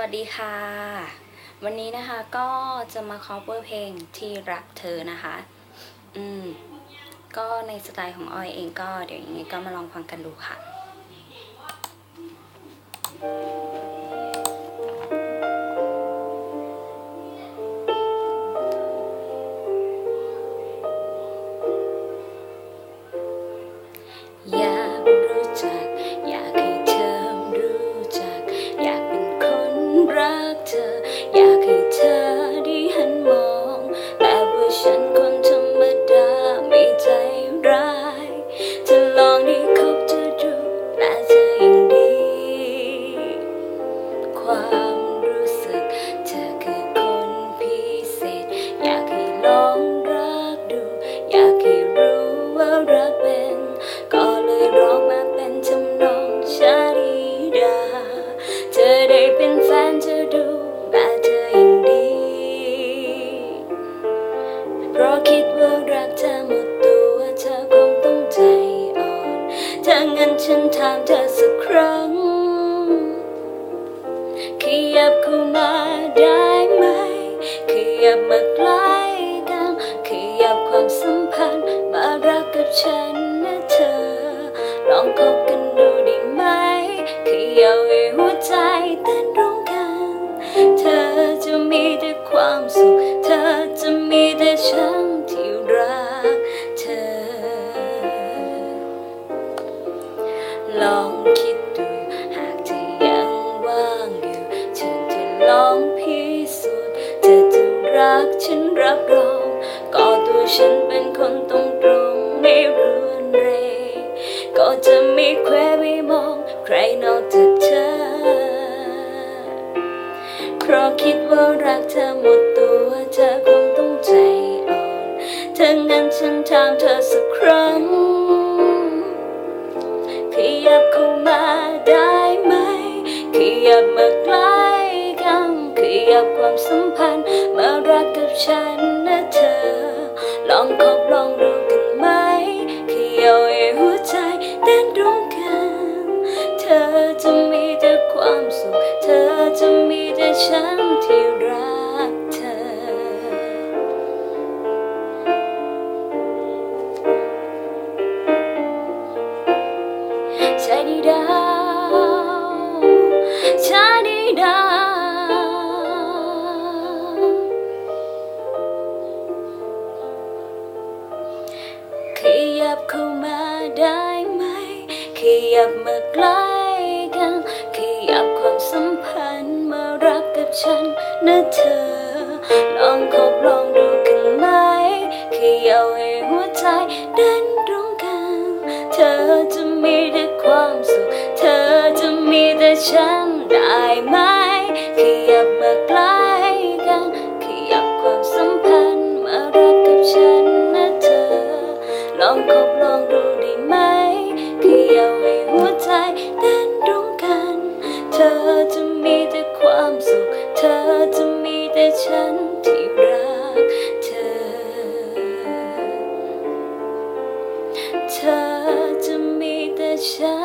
วัสดีค่ะ วันนี้นะคะก็จะมา cover เพลงที่รักเธอนะคะ อืม ก็ในสไตล์ของออยเองก็เดี๋ยวยังไงก็มาลองฟังกันดูค่ะ เพราะคิดว่ารักเธอหมดตัวเธอคงต้องใจอ่อนถ้างั้นฉันถามเธอ ฉันที่รักเธอ ลองคิดดูหากเธอยังว่างอยู่ฉันจะลองพิสูจน์เธอจะรักฉันรับรองก็ตัวฉันเป็นคนตรงตรงไม่รุนแรก็จะไม่แควไม่มองใครนอกจากเธอ เพราะคิดว่ารักเธอหมดามเธอสักครั้ง ขยับเข้ามาได้ไหม ขยับมาใกล้กัน ขยับความสัมพันธ์ ชาดีดาวชาดีดาว ขยับเข้ามาได้ไหม ขยับมาใกล้กัน ขยับความสัมพันธ์มารักกับฉันนะเธอ ลองคบลองดูกันไหมขยับให้หัวใจเดิน ความสุข เธอจะมีแต่ฉันได้ไหม ขยับมาใกล้กัน ขยับความสัมพันธ์มารักกับฉันนะเธอ ลองคบลองดูได้ไหม ขยับให้หัวใจเต้นตรงกัน เธอจะมีแต่ความสุข เธอจะมีแต่ฉันที่รักเธอ เธอ 想